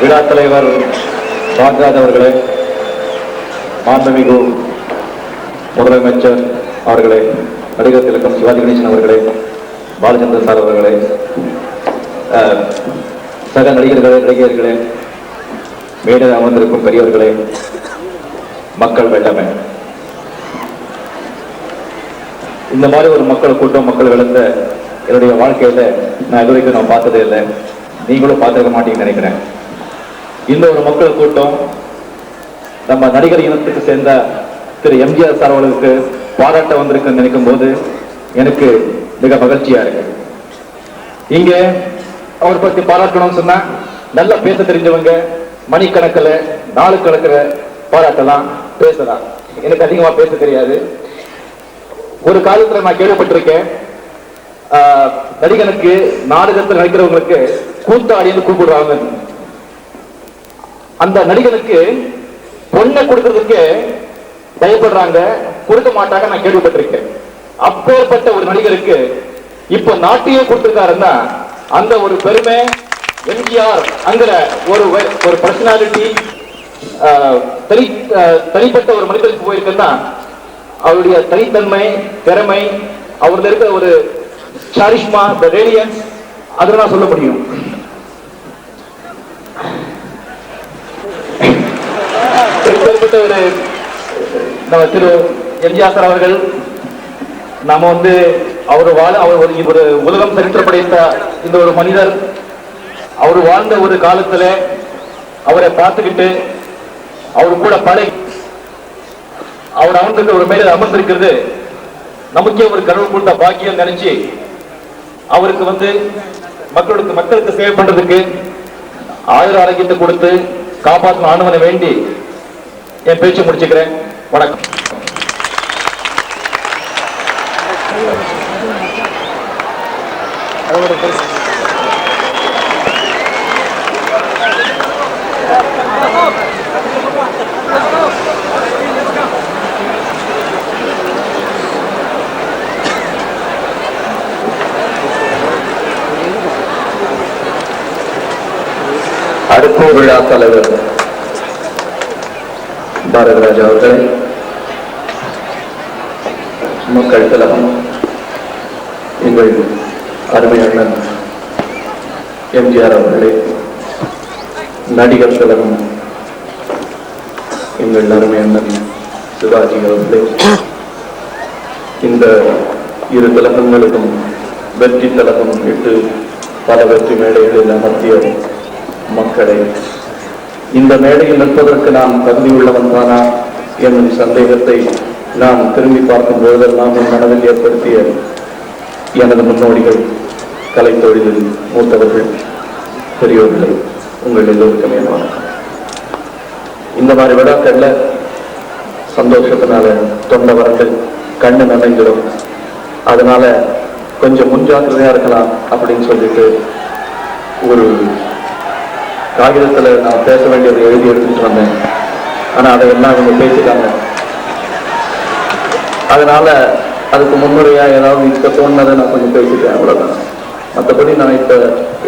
விழா தலைவர் பாக்ராஜ் அவர்களே மாண்புமிகு முதலமைச்சர் அவர்களே நடிகர் திலக்கம் சிவாஜி கணேசன் அவர்களே பாலச்சந்திரன் சார் அவர்களே சக நடிகர்களே நடிகர்களே மேடை அமர்ந்திருக்கும் பெரியவர்களே மக்கள் வெள்ளமே இந்த மாதிரி ஒரு மக்கள் கூட்டம் மக்கள் வெள்ளத்தை என்னுடைய வாழ்க்கையில் நான் இது வரைக்கும் நான் பார்த்ததே இல்லை. நீங்களும் பார்த்துருக்க மாட்டீங்கன்னு நினைக்கிறேன். இந்த ஒரு மக்கள் கூட்டம் நம்ம நடிகர் இனத்துக்கு சேர்ந்த திரு எம்ஜிஆர் சார் அவர்களுக்கு பாராட்ட வந்திருக்குன்னு நினைக்கும் போது எனக்கு மிக மகிழ்ச்சியா இருக்கு. இங்க அவர் பத்தி பாராட்டணும்னு சொன்னா நல்லா பேச தெரிஞ்சவங்க மணிக்கணக்கில் நாலு கணக்கில் பாராட்டலாம் பேசலாம். எனக்கு அதிகமா பேச தெரியாது. ஒரு காலத்துல நான் கேள்விப்பட்டிருக்கேன் ஆஹ், நடிகனுக்கு நாடகத்தில் நடிக்கிறவங்களுக்கு கூத்தாடின்னு கூப்பிடுறாங்க அந்த நடிகனுக்கு பொண்ணை கொடுக்கறதுக்கு பயப்படுறாங்க கொடுக்க மாட்டாங்க நான் கேள்விப்பட்டிருக்கேன். அப்பேற்பட்ட ஒரு நடிகருக்கு இப்ப நாட்டியம் கொடுத்திருக்காருன்னா அந்த ஒரு பெருமை எம்ஜிஆர் அங்கிற ஒரு ஒரு பர்சனாலிட்டி தனி தனிப்பட்ட ஒரு மனிதருக்கு போயிருக்குன்னா அவருடைய தனித்தன்மை திறமை அவர்ல இருக்கிற ஒரு சாரிஷ்மா த ரேடியன்ஸ் அதில் நான் சொல்ல முடியும். இப்பேற்பட்ட ஒரு நம்ம திரு எம்ஜிஆர் சார் அவர்கள் நாம வந்து அவர் வாழ அவர் ஒரு உலகம் சரித்திரப்படைத்த இந்த ஒரு மனிதர். அவர் வாழ்ந்த ஒரு காலத்துல அவரை பார்த்துக்கிட்டு அவர் கூட படை அவர் அமர்ந்திருக்க ஒரு மேல அமர்ந்திருக்கிறது. நமக்கே ஒரு கடவுள் கொடுத்த பாக்கியம் நினைச்சு அவருக்கு வந்து மக்களுக்கு மக்களுக்கு சேவை பண்றதுக்கு ஆயுர ஆரோக்கியத்தை கொடுத்து காப்பாற்றும் ஆண்டவனை வேண்டி என் பேச்சு முடிச்சுக்கிறேன். வணக்கம். அடுப்பு விழா தலைவர். பாரதிராஜா அவர்களை மக்கள் கழகம் எங்கள் அருமை அண்ணன் எம்ஜிஆர் அவர்களே நடிகர் கழகம் எங்கள் அருமை அண்ணன் சிவாஜி அவர்களே இந்த இரு கழகங்களுக்கும் வெற்றி கழகம் இட்டு பல வெற்றி மேடைகளில் அமர்த்திய மக்களை இந்த மேடையில் நிற்பதற்கு நான் தகுதி உள்ளவன் தானா என்னும் சந்தேகத்தை நான் திரும்பி பார்க்கும் போதெல்லாம் என் மனதில் ஏற்படுத்திய எனது முன்னோடிகள் கலைத்தொழிலில் மூத்தவர்கள் பெரியோர்களை உங்கள் எல்லோருக்கும் என் வணக்கம். இந்த மாதிரி விழாக்கள்ல சந்தோஷத்தினால தொண்டை வரங்கள் கண்ணு நனைஞ்சிடும் அதனால கொஞ்சம் முன்ஜாக்கிரதையா இருக்கலாம் அப்படின்னு சொல்லிட்டு ஒரு காகிதத்தில் நான் பேச வேண்டியதை எழுதி எடுத்துட்டு வந்தேன். ஆனா அதையெல்லாம் அவங்க பேசிட்டாங்க. அதனால அதுக்கு முன்னுரையாக ஏதாவது இப்ப தோணுனதை நான் கொஞ்சம் பேசிட்டேன் அவ்வளவுதான். மற்றபடி நான் இப்ப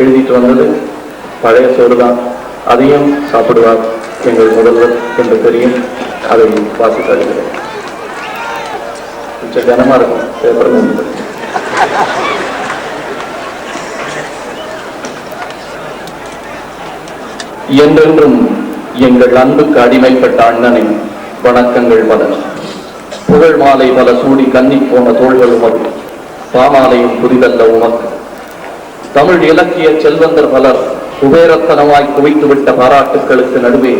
எழுதிட்டு வந்தது பழைய சோறு தான் அதையும் சாப்பிடுவார் எங்கள் முதல்வர் என்று தெரியும். அதை வாசி தருகிறேன் கொஞ்சம் கனமா இருக்கும். பேப்பர் என்றென்றும் எங்கள் அன்புக்கு அடிமைப்பட்ட அண்ணனின் வணக்கங்கள் பல. புகழ் மாலை பல சூடி கன்னிப் போன தோள்கள் உமக்கு பாமாலையும் புரிதல்ல உமக்கு. தமிழ் இலக்கிய செல்வந்தர் பலர் குபேரத்தனமாய் குவித்துவிட்ட பாராட்டுக்களுக்கு நடுவே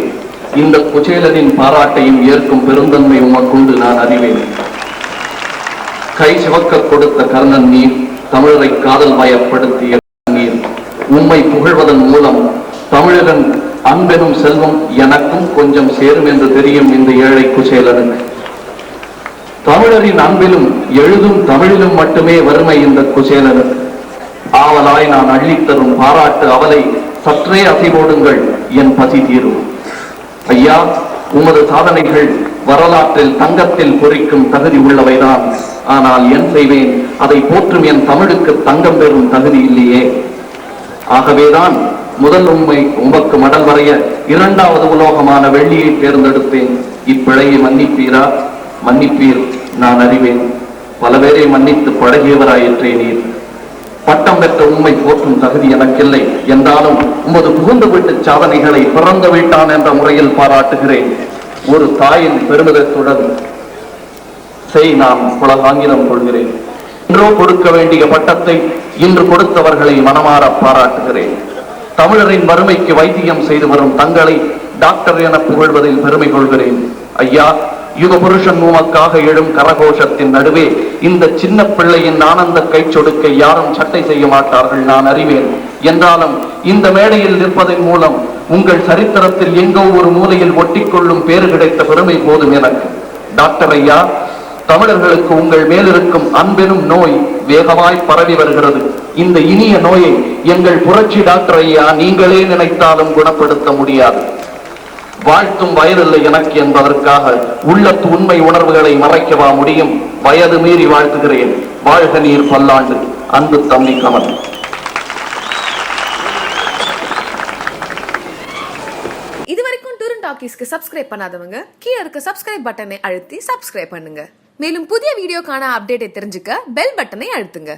இந்த குச்சேலனின் பாராட்டையும் ஏற்கும் பெருந்தன்மை உமக்குண்டு நான் அறிவேன். கை சிவக்க கொடுத்த கர்ணன் நீர் தமிழரை காதல் மயப்படுத்திய நீர் உண்மை அன்பெனும் செல்வம் எனக்கும் கொஞ்சம் சேரும் என்று தெரியும் இந்த ஏழை குசேலனுக்கு. தமிழரின் அன்பிலும் எழுதும் தமிழிலும் மட்டுமே வறுமை இந்த குசேலனுக்கு. ஆவலாய் நான் அள்ளித்தரும் பாராட்டு அவலை சற்றே அசைவோடுங்கள் என் பசி தீரும். ஐயா உமது சாதனைகள் வரலாற்றில் தங்கத்தில் பொறிக்கும் தகுதி உள்ளவைதான். ஆனால் என் செய்வேன் அதை போற்றும் என் தமிழுக்கு தங்கம் பெறும் தகுதி இல்லையே. ஆகவேதான் முதல் உண்மை உமக்கு மடல் வரைய இரண்டாவது உலோகமான வெள்ளியை தேர்ந்தெடுத்தேன் இப்பிழையை மன்னிப்பீரா? மன்னிப்பீர் நான் அறிவேன். பல பேரை மன்னித்து பழகியவராயிற்றே நீர். பட்டம் பெற்ற உண்மை போற்றும் தகுதி எனக்கில்லை. என்றாலும் உமது புகுந்த வீட்டு சாதனைகளை பிறந்த வீட்டான் என்ற முறையில் பாராட்டுகிறேன். ஒரு தாயின் பெருமிதத்துடன் செய் நாம் புலகாங்கிதம் கொள்கிறேன். இன்றோ கொடுக்க வேண்டிய பட்டத்தை இன்று கொடுத்தவர்களை மனமாற பாராட்டுகிறேன். தமிழரின் வறுமைக்கு வைத்தியம் செய்து வரும் தங்களை டாக்டர் என புகழ்வதில் பெருமை கொள்கிறேன். ஐயா யுக புருஷன் உமக்காக எழும் கரகோஷத்தின் நடுவே இந்த சின்ன பிள்ளையின் ஆனந்த கைச்சொடுக்கை யாரும் சட்டை செய்ய மாட்டார்கள் நான் அறிவேன். என்றாலும் இந்த மேடையில் நிற்பதன் மூலம் உங்கள் சரித்திரத்தில் எங்கோ ஒரு மூலையில் ஒட்டிக்கொள்ளும் பேறு கிடைத்த பெருமை போதும் எனக்கு. டாக்டர் ஐயா தமிழர்களுக்கு உங்கள் மேலிருக்கும் அன்பெனும் நோய் வேகமாய் பரவி வருகிறது. இந்த இனிய நோயை எங்கள் புரட்சி டாக்டர் ஐயா நீங்களே நினைத்தாலும் குணப்படுத்த முடியாது. வாழ்த்தும் வயதில்லை எனக்கு என்பதற்காக உள்ளத்து உண்மை உணர்வுகளை மறைக்கவா முடியும்? வயது மீறி வாழ்த்துகிறேன். வாழ்க நீர் பல்லாண்டு. அன்பு தம்பி கமல். இதுவரைக்கும் டூரன் டாக்கீஸ்க்கு சப்ஸ்கிரைப் பண்ணாதவங்க கீழே இருக்க சப்ஸ்கிரைப் பட்டனை அழுத்தி சப்ஸ்கிரைப் பண்ணுங்க. மேலும் புதிய வீடியோக்கான அப்டேட்டை தெரிஞ்சுக்க பெல் பட்டனை அழுத்துங்க.